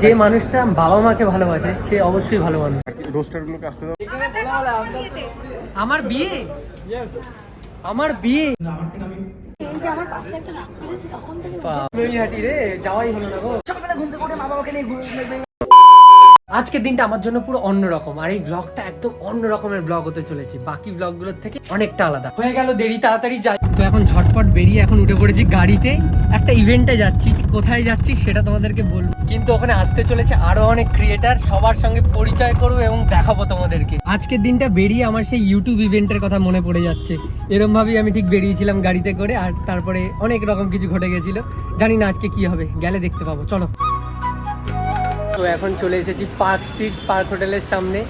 যে মানুষটা বাবা মাকে ভালোবাসে সে অবশ্যই ভালো মানুষ। রোস্টারগুলোকে আসতে দাও। আমার বিয়ে? আমার বিয়ে? আমার পাশে একটা রাক্ষস তখন থেকে যাওয়াই হলো না গো। সকালবেলা ঘুম থেকে উঠে মা বাবাকে নিয়ে ঘুরে আজকের দিনটা আমার জন্য পুরো অন্যরকম, আর এই ব্লগটা একদম অন্য রকমের ব্লগ হতে চলেছে। বাকি ব্লগগুলোর থেকে অনেকটা আলাদা। হয়ে গেল দেরি, তাড়াতাড়ি যাই। তো এখন ঝটপট বেরিয়ে এখন উঠে পড়েছি গাড়িতে। একটা ইভেন্টে যাচ্ছি কোথায় যাচ্ছি সেটা তোমাদেরকে বলব। কিন্তু ওখানে আসতে চলেছে আরও অনেক ক্রিয়েটার সবার সঙ্গে পরিচয় করব এবং দেখাবো তোমাদেরকে। আজকের দিনটা বেরিয়ে আমার সেই ইউটিউব ইভেন্টের কথা মনে পড়ে যাচ্ছে। এরম ভাবেই আমি ঠিক বেরিয়েছিলাম গাড়িতে করে, আর তারপরে অনেক রকম কিছু ঘটে গেছিল। জানি না আজকে কি হবে, গেলে দেখতে পাবো। চলো। তো এখন চলে এসেছি পার্ক স্ট্রিট পার্ক হোটেলের সামনে।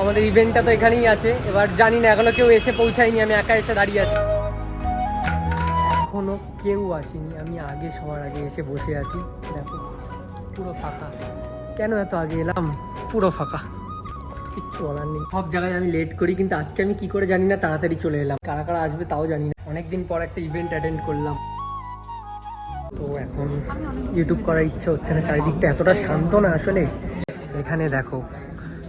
আমাদের ইভেন্টটা তো এখানেই আছে। এবার জানি না, এখনও কেউ এসে পৌঁছায়নি, আমি একা এসে দাঁড়িয়ে আছি। এখনও কেউ আসেনি, আমি আগে, সবার আগে এসে বসে আছি। দেখো, পুরো ফাঁকা। কেন এত আগে এলাম? পুরো ফাঁকা। কিচ্ছু বলার নেই। সব জায়গায় আমি লেট করি, কিন্তু আজকে আমি কি করে জানি না, তাড়াতাড়ি চলে এলাম। কারা কারা আসবে তাও জানি না। অনেকদিন পর একটা ইভেন্ট অ্যাটেন্ড করলাম। তো এখন ইউটিউব করার ইচ্ছে হচ্ছে না চারিদিকটা এতটা শান্ত না আসলে। এখানে দেখো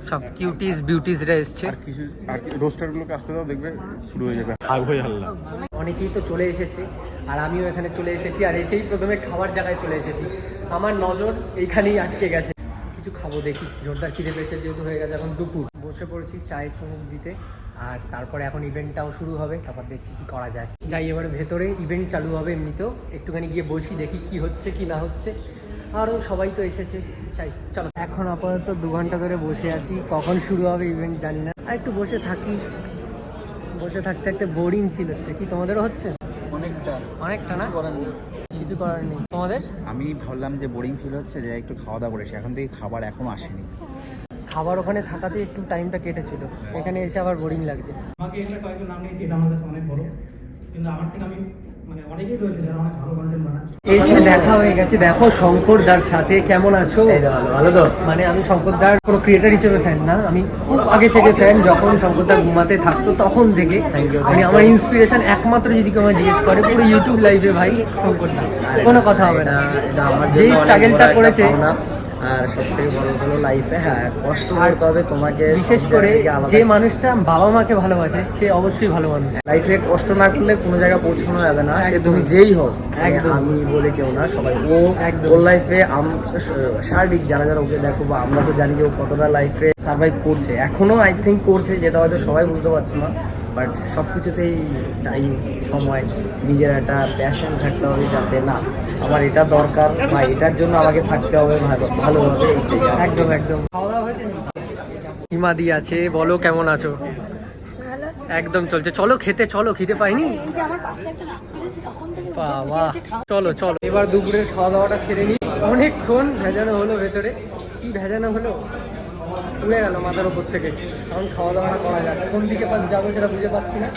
সব কিউটিস বিউটিসরা এসছে। আর কিছু আর রোস্টারগুলোকে আসতে দাও দেখবে শুরু হয়ে যাবে। হাগ হয়ে হাল্লা অনেকেই তো চলে এসেছে আর আমিও এখানে চলে এসেছি আর এসেই প্রথমে খাবার জায়গায় চলে এসেছি। আমার নজর এইখানেই আটকে গেছে। কিছু খাব দেখি। জোরদার খিদে পেয়েছে যেহেতু হয়ে গেছে এখন দুপুর। বসে পড়েছি চায়ের চুমুক দিতে আর তারপরে এখন ইভেন্টটাও শুরু হবে তারপর দেখছি কি করা যায়। যাই এবারে ভেতরে ইভেন্ট চালু হবে এমনিতেও। একটুখানি গিয়ে বসি দেখি কি হচ্ছে কি না হচ্ছে। আরও সবাই তো এসেছে। চাই চলো। এখন আপাতত দু ঘণ্টা ধরে বসে আছি। কখন শুরু হবে ইভেন্ট জানি না। আর একটু বসে থাকি। বসে থাকতে থাকতে বোরিং ফিল হচ্ছে। কি তোমাদেরও হচ্ছে? অনেকটা। অনেকটা না? কিছু করার নেই। তোমাদের? আমি ভাবলাম যে বোরিং ফিল হচ্ছে যে একটু খাওয়া দাওয়া করেছি। এখন থেকে খাবার এখনও আসেনি। খাবার ওখানে থাকাতে একটু টাইমটা কেটেছিল। এখানে এসে আবার বোরিং লাগছে। আমাকে এখানে কয়েকজন নাম নিয়েছি এটা আমার কাছে অনেক বড়। কিন্তু আমার থেকে আমি মানে এসে দেখা হয়ে গেছে। দেখো শঙ্কর দার সাথে কেমন আছো? ভালো তো। মানে আমি কোনো ক্রিয়েটার হিসেবে ফ্যান না। আমি খুব আগে থেকে ফ্যান যখন শঙ্কর দা ঘুমাতে থাকতো তখন থেকে মানে আমার ইন্সপিরেশন একমাত্র যদি কেউ জিজ্ঞেস করে পুরো ইউটিউব লাইভে ভাই শঙ্কর কোনো কথা হবে না। এটা আমার যেই স্ট্রাগলটা করেছে আর সব থেকে বড় হলো লাইফে হ্যাঁ কষ্ট করতে হবে তোমাকে বিশেষ করে যে মানুষটা বাবা মাকে ভালোবাসে সে অবশ্যই ভালো মানুষ। লাইফে কষ্ট না করলে কোনো জায়গায় পৌঁছানো যাবে না সে তুমি যেই হোক আমি বলে কেউ না সবাই ও। ওর লাইফে সার্বিক যারা যারা ওকে দেখো বা আমরা তো জানি যে ও কতটা লাইফে সার্ভাইভ করছে। এখনও আই থিঙ্ক করছে যেটা হয়তো সবাই বুঝতে পারছ না। বাট সব কিছুতেই টাইম সময় নিজের একটা প্যাশন থাকতে হবে যাতে না আমার এটা দরকার বা এটার জন্য আমাকে থাকতে হবে ভালো- ভালোভাবে একদম একদম। খাওয়া দাওয়া হিমাদি আছে বলো কেমন আছো? একদম চলছে। চলো খেতে চলো খেতে পাইনি? বাবা। চলো চলো। এবার দুপুরের খাওয়া দাওয়াটা সেরে নিই অনেকক্ষণ ভেজানো হলো ভেতরে। কি ভেজানো হলো? তুলে গেল মাথার উপর থেকে। এখন খাওয়া দাওয়াটা করা যায় কোন দিকে পাশ যাব সেটা বুঝে পাচ্ছি না।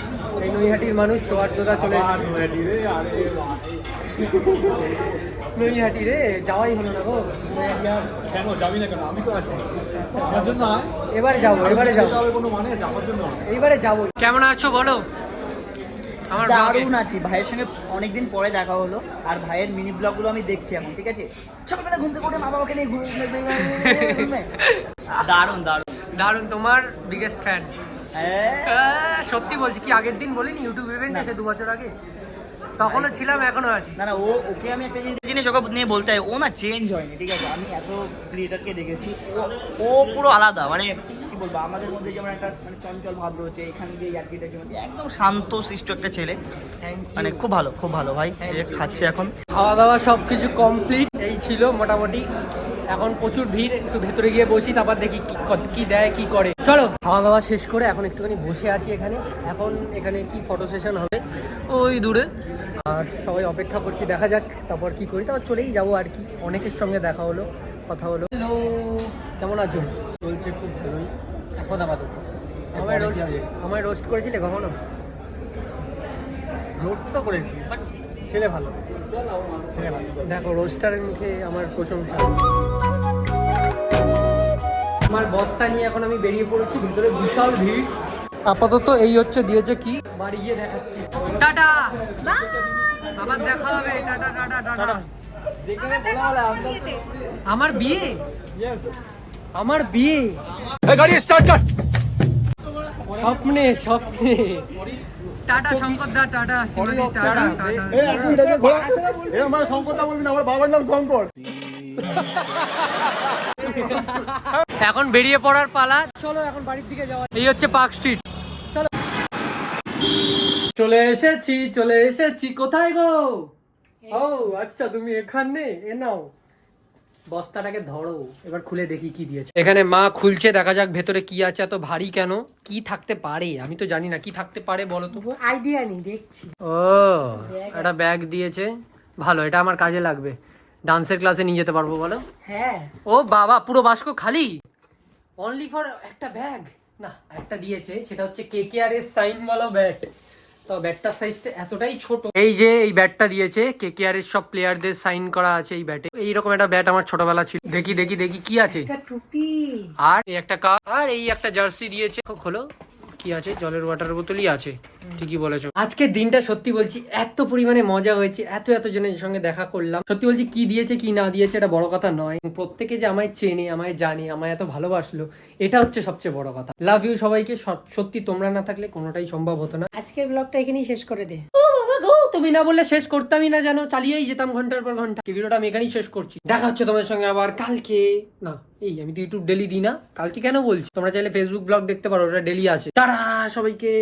এই নৈহাটির মানুষ সোয়ার্দা চলে নৈহাটি রে যাওয়াই হলো না গো। কেন? যাবি না কেন? আমি তো আছি। এবারে যাব এবারে যাব। কোনো মানে আমার জন্য এইবারে যাব। কেমন আছো বলো। দারুণ আছি। ভাইয়ের সঙ্গে অনেকদিন পরে দেখা হলো আর ভাইয়ের মিনি ব্লগগুলো আমি দেখছি এখন ঠিক আছে? সকালবেলা ঘুম থেকে উঠে মা বাবাকে নিয়ে ঘুরে দারুণ দারুণ। দারুণ তোমার বিগেস্ট ফ্যান সত্যি বলছি কি আগের দিন বলিনি? ইউটিউব ইভেন্ট আছে দু বছর আগে? তখনও ছিলাম এখনও আছি। না না ও ওকে আমি একটা জিনিস জিনিস ওকে নিয়ে বলতে হয় ও না চেঞ্জ হয়নি ঠিক আছে? আমি এত ক্রিয়েটারকে দেখেছি ও ও পুরো আলাদা মানে কি বলব আমাদের মধ্যে যেমন একটা মানে চঞ্চল ভাব রয়েছে এখানে গিয়ে ইয়ার্কিটা যেমন একদম শান্ত শিষ্ট একটা ছেলে। মানে খুব ভালো খুব ভালো ভাই খাচ্ছে এখন। খাওয়া দাওয়া সব কিছু কমপ্লিট এই ছিল মোটামুটি। এখন প্রচুর ভিড় একটু ভেতরে গিয়ে বসি তারপর দেখি কি দেয় কি করে। চলো। খাওয়া দাওয়া শেষ করে এখন একটুখানি বসে আছি এখানে। এখন এখানে কি ফটো সেশন হবে? ওই দূরে। আর সবাই অপেক্ষা করছি দেখা যাক তারপর কি করি। তারপর চলেই যাব আর কি। অনেকের সঙ্গে দেখা হলো কথা হলো। হ্যালো কেমন আছো? চলছে খুব ভালোই। এখন আপাতত। আমায় রোস্ট আমায় রোস্ট করেছিলে কখনো? রোস্ট তো করেছি বাট ছেলে ভালো। ছেলে ভালো। দেখো রোস্টারের মুখে আমার প্রশংসা। আমার বস্তা নিয়ে এখন আমি বেরিয়ে পড়েছি ভিতরে বিশাল ভিড়। আপাতত এই হচ্ছে দিয়েছে কি? বাড়ি গিয়ে দেখাচ্ছি। টাটা। আবার দেখা হবে। Tata tata tata. আমার বিয়ে? আমার বিয়ে? স্বপ্নে স্বপ্নে। টাটা শঙ্কর দা টাটা টাটা আমার শঙ্কর দা বলবি না আমার বাবার নাম শঙ্কর। এখন বেরিয়ে পড়ার পালা। চলো এখন বাড়ির দিকে যাওয়া এই হচ্ছে পার্ক স্ট্রিট। চলো। চলে এসেছি চলে এসেছি। কোথায় গো? ও আচ্ছা তুমি এখানে এ নাও। বস্তাটাকে ধরো এবার খুলে দেখি কি দিয়েছে। এখানে মা খুলছে দেখা যাক ভেতরে কি আছে এত ভারী কেন? কি থাকতে পারে? আমি তো জানি না কি থাকতে পারে বলো তো। আইডিয়া নেই দেখছি। ও একটা ব্যাগ দিয়েছে। ভালো এটা আমার কাজে লাগবে। ডান্সের ক্লাসে নিয়ে যেতে পারব বলো। হ্যাঁ। ও বাবা পুরো বাস্ক খালি? অনলি ফর একটা ব্যাগ না একটা দিয়েছে সেটা হচ্ছে K K R S sign ওয়ালা ব্যাট তো ব্যাটটার সাইজটা এতটাই ছোট। এই যে এই ব্যাটটা দিয়েছে কে কে আর এর সব প্লেয়ারদের সাইন করা আছে এই ব্যাটে। এইরকম একটা ব্যাট আমার ছোটবেলা ছিল। দেখি দেখি দেখি কি আছে? টুপি। আর এই একটা কাপ আর এই একটা জার্সি দিয়েছে। খোলো। কি আছে? জলের ওয়াটার বোতলই আছে। ঠিকই বলেছ। আজকে দিনটা সত্যি বলছি এত পরিমাণে মজা হয়েছে এত এত জনের সঙ্গে দেখা করলাম। সত্যি বলছি কি দিয়েছে কি না দিয়েছে এটা বড় কথা নয়। প্রত্যেকে যে আমায় চেনে আমায় জানে আমায় এত ভালোবাসলো এটা হচ্ছে সবচেয়ে বড় কথা। লাভ ইউ সবাইকে সত্যি তোমরা না থাকলে কোনোটাই সম্ভব হতো না। আজকে ব্লগটা এখানেই শেষ করে দে। গো, তুমি না বললে শেষ করতামই না জানো চালিয়েই যেতাম ঘণ্টার পর ঘণ্টা। ভিডিওটা আমি এখানেই শেষ করছি। দেখা হচ্ছে তোমার সঙ্গে আবার কালকে। না এই আমি তো ইউটিউব ডেলি দিই না। কালকে কেন বলছি? তোমরা চাইলে ফেসবুক ব্লগ দেখতে পারো ওটা ডেলি আছে। তারা সবাইকে!